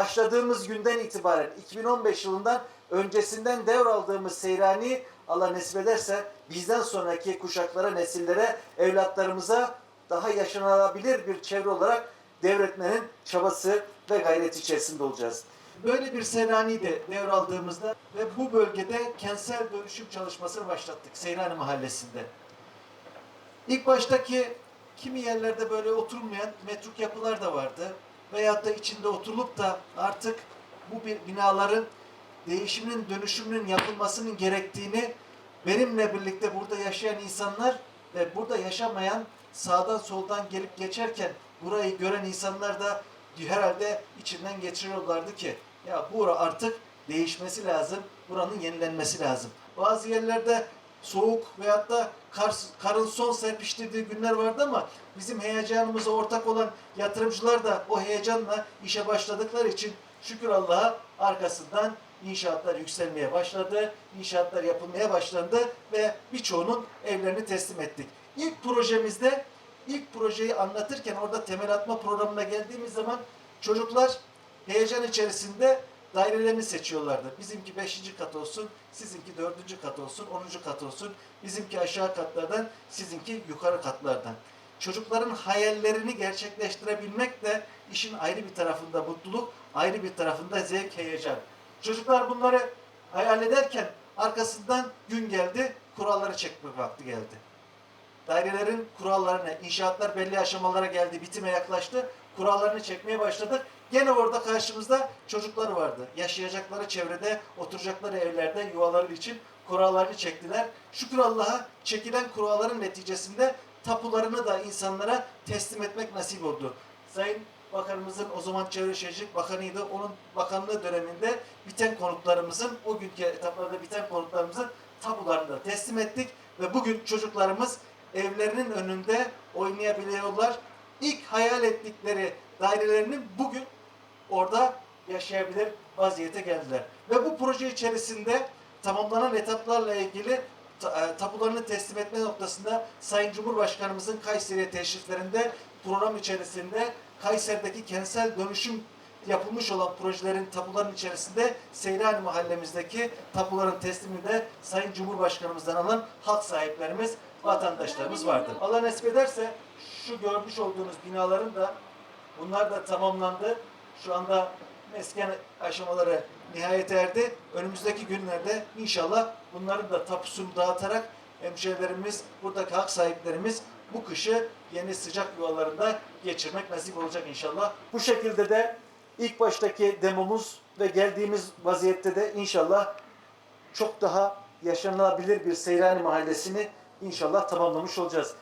Başladığımız günden itibaren 2015 yılından öncesinden devraldığımız Seyrani Allah nasip ederse bizden sonraki kuşaklara, nesillere, evlatlarımıza daha yaşanabilir bir çevre olarak devretmenin çabası ve gayreti içerisinde olacağız. Böyle bir Seyrani de devraldığımızda ve bu bölgede kentsel dönüşüm çalışmasını başlattık Seyrani Mahallesi'nde. İlk baştaki kimi yerlerde böyle oturulmayan metruk yapılar da vardı. Veyahut da içinde oturulup da artık bu binaların değişiminin, dönüşümünün yapılmasının gerektiğini benimle birlikte burada yaşayan insanlar ve burada yaşamayan sağdan soldan gelip geçerken burayı gören insanlar da herhalde içinden geçiriyorlardı ki ya bura artık değişmesi lazım, buranın yenilenmesi lazım. Bazı yerlerde soğuk veyahut da kar, karın son serpiştirdiği günler vardı ama bizim heyecanımıza ortak olan yatırımcılar da o heyecanla işe başladıkları için şükür Allah'a arkasından inşaatlar yükselmeye başladı, inşaatlar yapılmaya başlandı ve birçoğunun evlerini teslim ettik. İlk projemizde, ilk projeyi anlatırken orada temel atma programına geldiğimiz zaman çocuklar heyecan içerisinde dairelerini seçiyorlardı. Bizimki 5. kat olsun, sizinki 4. kat olsun, 10. kat olsun. Bizimki aşağı katlardan, sizinki yukarı katlardan. Çocukların hayallerini gerçekleştirebilmek de işin ayrı bir tarafında mutluluk, ayrı bir tarafında zevk, heyecan. Çocuklar bunları hayal ederken arkasından gün geldi, kuralları çekme vakti geldi dairelerin kurallarını, inşaatlar belli aşamalara geldi, bitime yaklaştı. Kurallarını çekmeye başladık. Gene orada karşımızda çocuklar vardı. Yaşayacakları çevrede, oturacakları evlerde, yuvaları için kurallarını çektiler. Şükür Allah'a çekilen kuralların neticesinde tapularını da insanlara teslim etmek nasip oldu. Sayın Bakanımızın o zaman Çevre Şehircilik Bakanıydı. Onun bakanlığı döneminde biten konutlarımızın, o günkü etaplarda biten konutlarımızın tapularını da teslim ettik. Ve bugün çocuklarımız evlerinin önünde oynayabiliyorlar. İlk hayal ettikleri dairelerinin bugün orada yaşayabilir vaziyete geldiler. Ve bu proje içerisinde tamamlanan etaplarla ilgili ta- e, tapularını teslim etme noktasında Sayın Cumhurbaşkanımızın Kayseri'ye teşriflerinde program içerisinde Kayseri'deki kentsel dönüşüm yapılmış olan projelerin tapuların içerisinde Seyrani mahallemizdeki tapuların teslimi de Sayın Cumhurbaşkanımızdan alan halk sahiplerimiz, vatandaşlarımız vardı. Allah nasip ederse şu görmüş olduğunuz binaların da bunlar da tamamlandı. Şu anda mesken aşamaları nihayete erdi. Önümüzdeki günlerde inşallah bunların da tapusunu dağıtarak hemşehrilerimiz, buradaki hak sahiplerimiz bu kışı yeni sıcak yuvalarında geçirmek nasip olacak inşallah. Bu şekilde de ilk baştaki demomuz ve geldiğimiz vaziyette de inşallah çok daha yaşanılabilir bir Seyrani Mahallesi'ni inşallah tamamlamış olacağız.